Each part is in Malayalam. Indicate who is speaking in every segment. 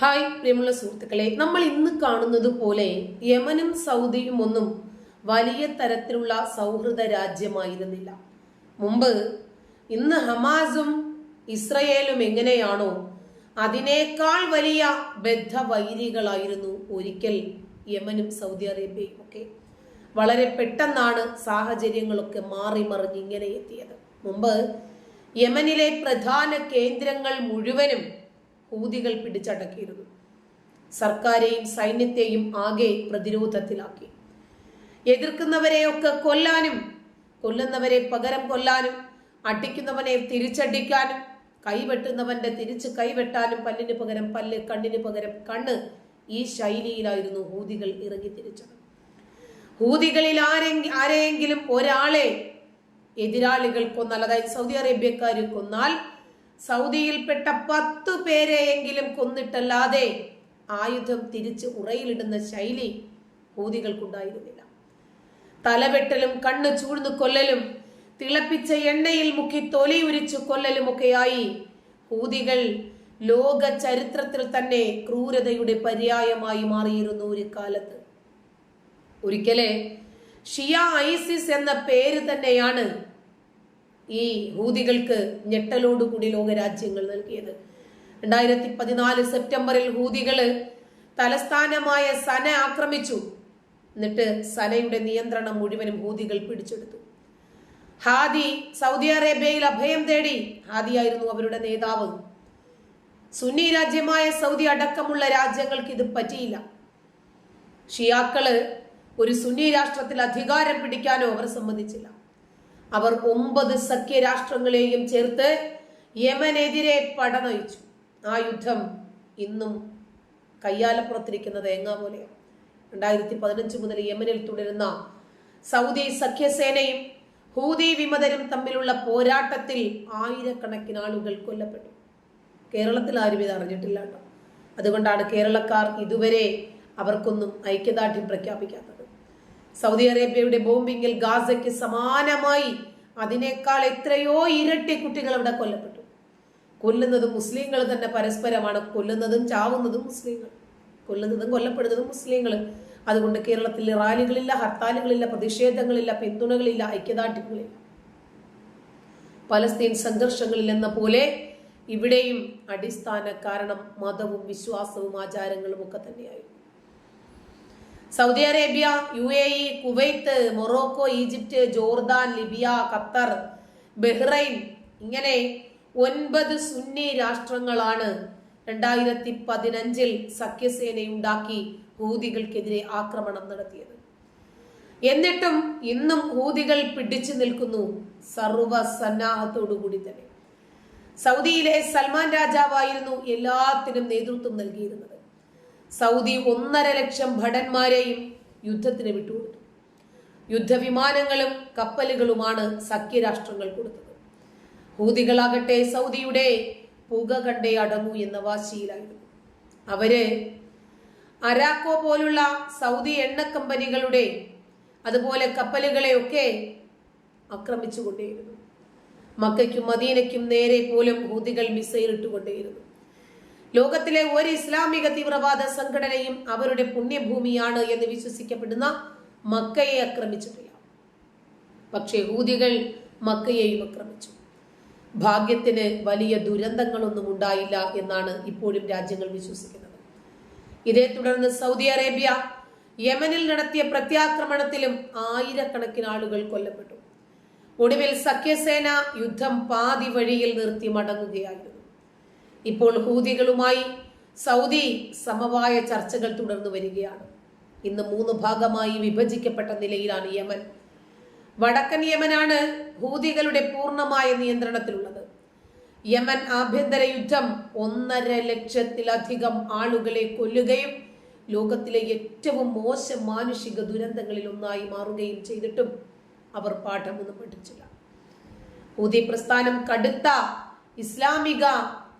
Speaker 1: ഹായ് പ്രിയമുള്ള സുഹൃത്തുക്കളെ നമ്മൾ ഇന്ന് കാണുന്നത് പോലെ യമനും സൗദിയും ഒന്നും വലിയ തരത്തിലുള്ള സൗഹൃദ രാജ്യമായിരുന്നില്ല. മുമ്പ് ഇന്ന് ഹമാസും ഇസ്രയേലും എങ്ങനെയാണോ അതിനേക്കാൾ വലിയ ബദ്ധവൈരികളായിരുന്നു ഒരിക്കൽ യമനും സൗദി അറേബ്യയും ഒക്കെ. വളരെ പെട്ടെന്നാണ് സാഹചര്യങ്ങളൊക്കെ മാറി മറിഞ്ഞ് ഇങ്ങനെ എത്തിയത്. മുമ്പ് യമനിലെ പ്രധാന കേന്ദ്രങ്ങൾ മുഴുവനും ഹൂതികൾ പിടിച്ചടക്കിയിരുന്നു. സർക്കാരെയും സൈന്യത്തെയും ആകെ പ്രതിരോധത്തിലാക്കി. എതിർക്കുന്നവരെയൊക്കെ കൊല്ലാനും കൊല്ലുന്നവരെ പകരം കൊല്ലാനും അടിക്കുന്നവനെ തിരിച്ചടിക്കാനും കൈവെട്ടുന്നവന്റെ തിരിച്ച് കൈവെട്ടാനും പല്ലിന് പകരം പല്ല് കണ്ണിന് പകരം കണ്ണ് ഈ ശൈലിയിലായിരുന്നു ഹൂതികൾ ഇറങ്ങി തിരിച്ചത് ഹൂതികളിൽ ആരെങ്കിലും ആരെയെങ്കിലും ഒരാളെ എതിരാളികൾ കൊന്നാൽ അതായത് സൗദി അറേബ്യക്കാർ കൊന്നാൽ സൗദിയിൽപ്പെട്ട പത്തു പേരെയെങ്കിലും കൊന്നിട്ടല്ലാതെ ആയുധം തിരിച്ച് ഉറയിലിടുന്ന ശൈലി ഹൂതികൾക്കുണ്ടായിരുന്നില്ല തലവെട്ടലും കണ്ണ് ചൂഴ്ന്നു കൊല്ലലും തിളപ്പിച്ച എണ്ണയിൽ മുക്കി തൊലി കൊല്ലലും ഒക്കെയായി ഹൂതികൾ ലോക ചരിത്രത്തിൽ തന്നെ ക്രൂരതയുടെ പര്യായമായി മാറിയിരുന്നു ഒരു കാലത്ത്. ഒരിക്കലെ ഷിയ ഐസിസ് എന്ന പേര് തന്നെയാണ് ഈ ഹൂതികൾക്ക് ഞെട്ടലോടുകൂടി ലോകരാജ്യങ്ങൾ നൽകിയത്. രണ്ടായിരത്തി പതിനാല് സെപ്റ്റംബറിൽ ഹൂതികൾ തലസ്ഥാനമായ സന ആക്രമിച്ചു. എന്നിട്ട് സനയുടെ നിയന്ത്രണം മുഴുവനും ഹൂതികൾ പിടിച്ചെടുത്തു. ഹാദി സൗദി അറേബ്യയിൽ അഭയം തേടി. ഹാദിയായിരുന്നു അവരുടെ നേതാവ്. സുന്നി രാജ്യമായ സൗദി അടക്കമുള്ള രാജ്യങ്ങൾക്ക് ഇത് പറ്റിയില്ല. ഷിയാക്കൾ ഒരു സുന്നി രാഷ്ട്രത്തിൽ അധികാരം പിടിക്കാനോ അവർ സമ്മതിച്ചില്ല. അവർ ഒമ്പത് സഖ്യരാഷ്ട്രങ്ങളെയും ചേർത്ത് യമനെതിരെ പടനയിച്ചു. ആ യുദ്ധം ഇന്നും കയ്യാലപ്പുറത്തിരിക്കുന്ന തേങ്ങ പോലെയാണ്. രണ്ടായിരത്തി പതിനഞ്ച് മുതൽ യമനിൽ തുടരുന്ന സൗദി സഖ്യസേനയും ഹൂതി വിമതരും തമ്മിലുള്ള പോരാട്ടത്തിൽ ആയിരക്കണക്കിന് ആളുകൾ കൊല്ലപ്പെട്ടു. കേരളത്തിൽ ആരും ഇത് അറിഞ്ഞിട്ടില്ല അതുകൊണ്ടാണ് കേരളക്കാർ ഇതുവരെ അവർക്കൊന്നും ഐക്യദാർഢ്യം പ്രഖ്യാപിക്കാത്തത്. സൗദി അറേബ്യയുടെ ബോംബിങ്ങിൽ ഗാസയ്ക്ക് സമാനമായി അതിനേക്കാൾ എത്രയോ ഇരട്ടി കുട്ടികൾ അവിടെ കൊല്ലപ്പെട്ടു. കൊല്ലുന്നത് മുസ്ലിങ്ങൾ തന്നെ പരസ്പരമാണ്. കൊല്ലുന്നതും ചാവുന്നതും മുസ്ലിങ്ങൾ. കൊല്ലുന്നതും കൊല്ലപ്പെടുന്നതും മുസ്ലിങ്ങൾ. അതുകൊണ്ട് കേരളത്തിൽ റാലികളില്ല ഹർത്താലുകളില്ല പ്രതിഷേധങ്ങളില്ല പിന്തുണകളില്ല ഐക്യദാർഢ്യങ്ങളില്ല. പലസ്തീൻ സംഘർഷങ്ങളിൽ എന്ന പോലെ ഇവിടെയും അടിസ്ഥാന കാരണം മതവും വിശ്വാസവും ആചാരങ്ങളും ഒക്കെ തന്നെയായിരുന്നു. Saudi Arabia U A E Kuwait Morocco Egypt Jordan Libya Qatar Bahrain ഇങ്ങനെ ഒൻപത് സുന്നി രാഷ്ട്രങ്ങളാണ് രണ്ടായിരത്തി പതിനഞ്ചിൽ സഖ്യസേനയുണ്ടാക്കി ഹൂതികൾക്കെതിരെ ആക്രമണം നടത്തിയത്. എന്നിട്ടും ഇന്നും ഹൂതികൾ പിടിച്ചു നിൽക്കുന്നു സർവ സന്നാഹത്തോടുകൂടി തന്നെ. സൗദിയിലെ സൽമാൻ രാജാവായിരുന്നു എല്ലാത്തിനും നേതൃത്വം നൽകിയിരുന്നത്. സൗദി ഒന്നര ലക്ഷം ഭടന്മാരെയും യുദ്ധത്തിന് വിട്ടുകൊടുത്തു. യുദ്ധവിമാനങ്ങളും കപ്പലുകളുമാണ് സഖ്യരാഷ്ട്രങ്ങൾ കൊടുത്തത്. ഹൂതികളാകട്ടെ സൗദിയുടെ പുക കണ്ടേ അടങ്ങൂ എന്ന വാശിയിലായിരുന്നു. അവർ അരാക്കോ പോലുള്ള സൗദി എണ്ണ കമ്പനികളുടെ അതുപോലെ കപ്പലുകളെയൊക്കെ ആക്രമിച്ചുകൊണ്ടേയിരുന്നു. മക്കയ്ക്കും മദീനയ്ക്കും നേരെ പോലും ഹൂതികൾ മിസൈൽ ഇട്ടുകൊണ്ടേയിരുന്നു. ലോകത്തിലെ ഒരു ഇസ്ലാമിക തീവ്രവാദ സംഘടനയും അവരുടെ പുണ്യഭൂമിയാണ് എന്ന് വിശ്വസിക്കപ്പെടുന്ന മക്കയെ ആക്രമിച്ചിട്ടില്ല. പക്ഷേ ഹൂതികൾ മക്കയെയും ആക്രമിച്ചു. ഭാഗ്യത്തിന് വലിയ ദുരന്തങ്ങളൊന്നും ഉണ്ടായില്ല എന്നാണ് ഇപ്പോഴും രാജ്യങ്ങൾ വിശ്വസിക്കുന്നത്. ഇതേ തുടർന്ന് സൗദി അറേബ്യ യമനിൽ നടത്തിയ പ്രത്യാക്രമണത്തിലും ആയിരക്കണക്കിന് ആളുകൾ കൊല്ലപ്പെട്ടു. ഒടുവിൽ സഖ്യസേന യുദ്ധം പാതി വഴിയിൽ നിർത്തി മടങ്ങുകയായിരുന്നു. ഇപ്പോൾ ഹൂതികളുമായി സൗദി സമവായ ചർച്ചകൾ തുടർന്നു വരികയാണ്. ഇന്ന് മൂന്ന് ഭാഗമായി വിഭജിക്കപ്പെട്ട നിലയിലാണ് യമൻ. വടക്കൻ യമനാണ് ഹൂതികളുടെ പൂർണമായ നിയന്ത്രണത്തിലുള്ളത്. യമൻ ആഭ്യന്തര യുദ്ധം ഒന്നര ലക്ഷത്തിലധികം ആളുകളെ കൊല്ലുകയും ലോകത്തിലെ ഏറ്റവും മോശം മാനുഷിക ദുരന്തങ്ങളിൽ ഒന്നായി മാറുകയും ചെയ്തിട്ടും അവർ പാഠമൊന്നും പഠിച്ചില്ല. ഹൂതി പ്രസ്ഥാനം കടുത്ത ഇസ്ലാമിക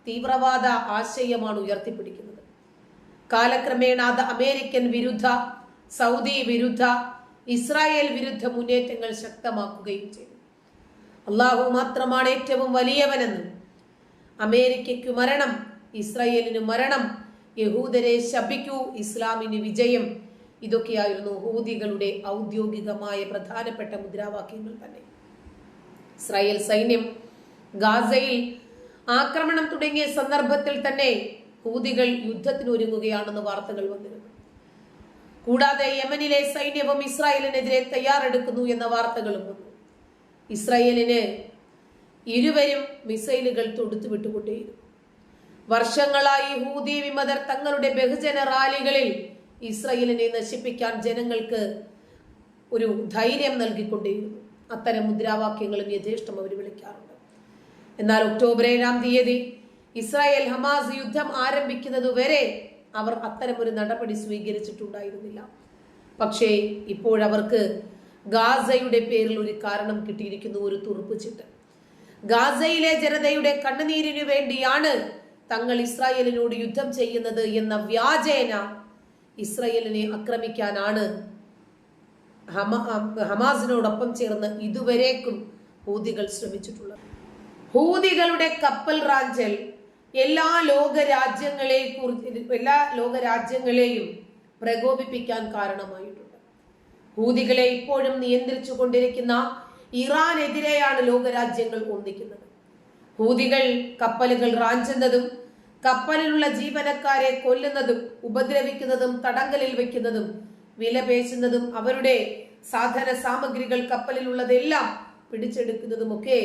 Speaker 1: തീവ്രവാദ ആശയമാണ് ഉയർത്തിപ്പിടിക്കുന്നത്. കാലക്രമേണ അത് അമേരിക്കൻ വിരുദ്ധ സൗദി വിരുദ്ധ ഇസ്രായേൽ വിരുദ്ധ മുന്നേറ്റങ്ങൾ ശക്തമാക്കുകയും ചെയ്തു. അള്ളാഹു മാത്രമാണ് ഏറ്റവും വലിയവനെന്നും അമേരിക്കയ്ക്കു മരണം ഇസ്രായേലിന് മരണം യഹൂദരെ ശപിക്കൂ ഇസ്ലാമിന് വിജയം ഇതൊക്കെയായിരുന്നു ഹൂദികളുടെ ഔദ്യോഗികമായ പ്രധാനപ്പെട്ട മുദ്രാവാക്യങ്ങൾ തന്നെ. ഇസ്രായേൽ സൈന്യം ഗാസയിൽ ആക്രമണം തുടങ്ങിയ സന്ദർഭത്തിൽ തന്നെ ഹൂതികൾ യുദ്ധത്തിന് ഒരുങ്ങുകയാണെന്ന് വാർത്തകൾ വന്നിരുന്നു. കൂടാതെ യമനിലെ സൈന്യവും ഇസ്രായേലിനെതിരെ തയ്യാറെടുക്കുന്നു എന്ന വാർത്തകളും വന്നു. ഇസ്രായേലിന് ഇരുവരും മിസൈലുകൾ തൊടുത്തു വിട്ടുകൊണ്ടേയിരുന്നു വർഷങ്ങളായി ഹൂതി വിമതർ തങ്ങളുടെ ബഹുജന റാലികളിൽ ഇസ്രായേലിനെ നശിപ്പിക്കാൻ ജനങ്ങൾക്ക് ഒരു ധൈര്യം നൽകിക്കൊണ്ടേയിരുന്നു. അത്തരം മുദ്രാവാക്യങ്ങളും യഥേഷ്ടം അവർ വിളിക്കാറുണ്ട്. എന്നാൽ ഒക്ടോബർ ഏഴാം തീയതി ഇസ്രായേൽ ഹമാസ് യുദ്ധം ആരംഭിക്കുന്നത് വരെ അവർ അത്തരമൊരു നടപടി സ്വീകരിച്ചിട്ടുണ്ടായിരുന്നില്ല. പക്ഷേ ഇപ്പോഴവർക്ക് ഗാസയുടെ പേരിൽ ഒരു കാരണം കിട്ടിയിരിക്കുന്നു ഒരു തുറുപ്പ് ചിട്ട് ഗാസയിലെ ജനതയുടെ കണ്ണുനീരിനു വേണ്ടിയാണ് തങ്ങൾ ഇസ്രായേലിനോട് യുദ്ധം ചെയ്യുന്നത് എന്ന വ്യാജേന ഇസ്രായേലിനെ ആക്രമിക്കാനാണ് ഹമാസിനോടൊപ്പം ചേർന്ന് ഇതുവരേക്കും ഹൂതികൾ ശ്രമിച്ചിട്ടുള്ളത്. ഹൂതികളുടെ കപ്പൽ റാഞ്ചൽ എല്ലാ ലോക രാജ്യങ്ങളെ കുറിച്ച് എല്ലാ ലോക രാജ്യങ്ങളെയും പ്രകോപിപ്പിക്കാൻ കാരണമായിട്ടുണ്ട്. ഹൂതികളെ ഇപ്പോഴും നിയന്ത്രിച്ചു കൊണ്ടിരിക്കുന്ന ഇറാനെതിരെയാണ് ലോകരാജ്യങ്ങൾ ഒന്നിക്കുന്നത്. ഹൂതികൾ കപ്പലുകൾ റാഞ്ചുന്നതും കപ്പലിലുള്ള ജീവനക്കാരെ കൊല്ലുന്നതും ഉപദ്രവിക്കുന്നതും തടങ്കലിൽ വെക്കുന്നതും വിലപേശുന്നതും അവരുടെ സാധന സാമഗ്രികൾ കപ്പലിലുള്ളതെല്ലാം പിടിച്ചെടുക്കുന്നതുമൊക്കെ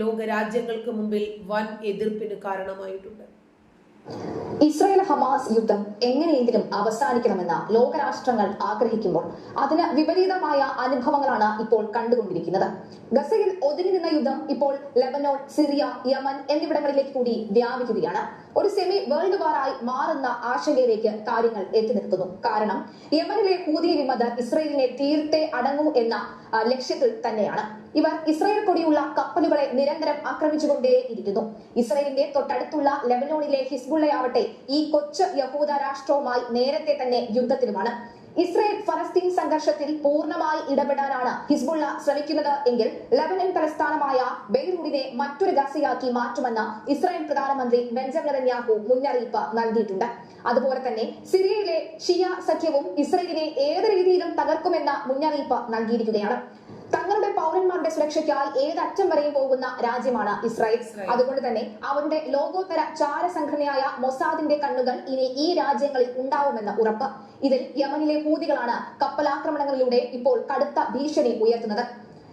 Speaker 1: ലോകരാജ്യങ്ങൾക്ക് മുമ്പിൽ വൻ എതിർപ്പിന് കാരണമായിട്ടുണ്ട്.
Speaker 2: ഇസ്രായേൽ ഹമാസ് യുദ്ധം എങ്ങനെയെങ്കിലും അവസാനിക്കണമെന്ന് ലോകരാഷ്ട്രങ്ങൾ ആഗ്രഹിക്കുമ്പോൾ അതിന് വിപരീതമായ അനുഭവങ്ങളാണ് ഇപ്പോൾ കണ്ടുകൊണ്ടിരിക്കുന്നത്. ഗസയിൽ ഒതുങ്ങി നിന്ന യുദ്ധം ഇപ്പോൾ ലെബനോൺ സിറിയ യമൻ എന്നിവിടങ്ങളിലേക്ക് കൂടി വ്യാപിക്കുകയാണ്. ഒരു സെമി വേൾഡ് വാറായി മാറുന്ന ആശങ്കയിലേക്ക് കാര്യങ്ങൾ എത്തി നിൽക്കുന്നു കാരണം യമനിലെ ഹൂതി വിമത ഇസ്രയേലിനെ തീർത്തെ അടങ്ങൂ എന്ന ലക്ഷ്യത്തിൽ തന്നെയാണ്. ഇവർ ഇസ്രയേൽ കൂടിയുള്ള കപ്പലുകളെ നിരന്തരം ആക്രമിച്ചുകൊണ്ടേയിരിക്കുന്നു ഇസ്രയേലിന്റെ തൊട്ടടുത്തുള്ള ലെബനോണിലെ ഹിസ്ബുള്ളയാവട്ടെ ഈ കൊച്ചു യഹൂദ രാഷ്ട്രവുമായി നേരത്തെ തന്നെ യുദ്ധത്തിലുമാണ്. ഇസ്രായേൽ ഫലസ്തീൻ സംഘർഷത്തിൽ പൂർണമായി ഇടപെടാനാണ് ഹിസ്ബുള്ള ശ്രമിക്കുന്നത് എങ്കിൽ ലബനൻ തലസ്ഥാനമായ ബെയ്റൂഡിനെ മറ്റൊരു ഗസയാക്കി മാറ്റുമെന്ന് ഇസ്രായേൽ പ്രധാനമന്ത്രി ബെഞ്ചമിൻ നെതന്യാഹു മുന്നറിയിപ്പ് നൽകിയിട്ടുണ്ട്. അതുപോലെ തന്നെ സിറിയയിലെ ഷിയ സഖ്യവും ഇസ്രയേലിനെ ഏത് രീതിയിലും തകർക്കുമെന്ന മുന്നറിയിപ്പ് നൽകിയിരിക്കുകയാണ്. പൗരന്മാരുടെ സുരക്ഷയ്ക്കായി ഏതറ്റം വരെയും പോകുന്ന രാജ്യമാണ് ഇസ്രായേൽ. അതുകൊണ്ട് തന്നെ അവരുടെ ലോകോത്തര ചാര സംഘടനയായ മൊസാദിന്റെ കണ്ണുകൾ ഇനി ഈ രാജ്യങ്ങളിൽ ഉണ്ടാവുമെന്ന് ഉറപ്പ്. ഇതിൽ യമനിലെ ഹൂതികളാണ് കപ്പലാക്രമണങ്ങളിലൂടെ ഇപ്പോൾ കടുത്ത ഭീഷണി ഉയർത്തുന്നത്.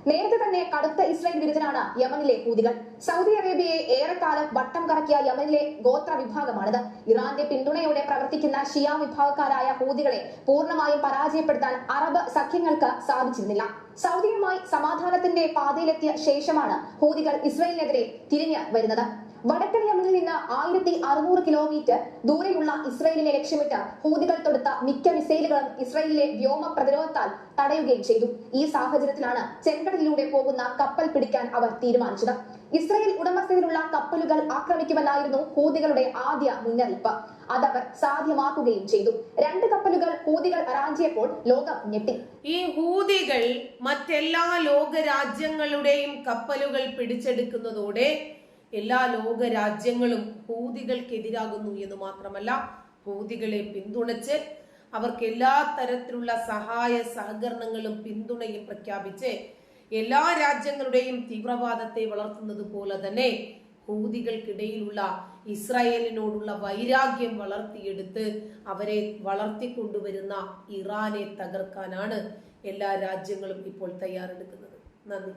Speaker 2: നേരത്തെ തന്നെ കടുത്ത ഇസ്രായേൽ വിരുദ്ധനാണ് യമനിലെ ഹൂതികൾ. സൗദി അറേബ്യയെ ഏറെക്കാലം വട്ടം കറക്കിയ യമനിലെ ഗോത്ര വിഭാഗമാണിത്. ഇറാന്റെ പിന്തുണയോടെ പ്രവർത്തിക്കുന്ന ഷിയ വിഭാഗക്കാരായ ഹൂതികളെ പൂർണമായും പരാജയപ്പെടുത്താൻ അറബ് സഖ്യങ്ങൾക്ക് സാധിച്ചിരുന്നില്ല. സൗദിയുമായി സമാധാനത്തിന്റെ പാതയിലെത്തിയ ശേഷമാണ് ഹൂതികൾ ഇസ്രായേലിനെതിരെ തിരിഞ്ഞു വരുന്നത്. വടക്കൻ യമനിൽ നിന്ന് ആയിരത്തി അറുന്നൂറ് കിലോമീറ്റർ ദൂരെയുള്ള ഇസ്രയേലിനെ ലക്ഷ്യമിട്ട് ഹൂതികൾ തൊടുത്ത മിക്ക മിസൈലുകളും ഇസ്രയേലിലെ വ്യോമ പ്രതിരോധത്താൽ തടയുകയും ചെയ്തു. ഈ സാഹചര്യത്തിലാണ് ചെങ്കടലിലൂടെ പോകുന്ന കപ്പൽ പിടിക്കാൻ അവർ തീരുമാനിച്ചത്. ഇസ്രയേൽ ഉടമസ്ഥതയിലുള്ള കപ്പലുകൾ ആക്രമിക്കുമെന്നായിരുന്നു ഹൂതികളുടെ ആദ്യ മുന്നറിയിപ്പ്. അതവർ സാധ്യമാക്കുകയും ചെയ്തു. രണ്ട് കപ്പലുകൾ ഹൂതികൾ അറാഞ്ചിയപ്പോൾ ലോകം ഞെട്ടി.
Speaker 1: ഈ ഹൂതികൾ മറ്റെല്ലാ ലോക രാജ്യങ്ങളുടെയും കപ്പലുകൾ പിടിച്ചെടുക്കുന്നതോടെ എല്ലാ ലോക രാജ്യങ്ങളും ഹൂതികൾക്കെതിരാകുന്നു എന്ന് മാത്രമല്ല ഹൂതികളെ പിന്തുണച്ച് അവർക്ക് എല്ലാ തരത്തിലുള്ള സഹായ സഹകരണങ്ങളും പിന്തുണയും പ്രഖ്യാപിച്ച് എല്ലാ രാജ്യങ്ങളുടെയും തീവ്രവാദത്തെ വളർത്തുന്നത് പോലെ തന്നെ ഹൂതികൾക്കിടയിലുള്ള ഇസ്രായേലിനോടുള്ള വൈരാഗ്യം വളർത്തിയെടുത്ത് അവരെ വളർത്തിക്കൊണ്ടുവരുന്ന ഇറാനെ തകർക്കാനാണ് എല്ലാ രാജ്യങ്ങളും ഇപ്പോൾ തയ്യാറെടുക്കുന്നത്. നന്ദി.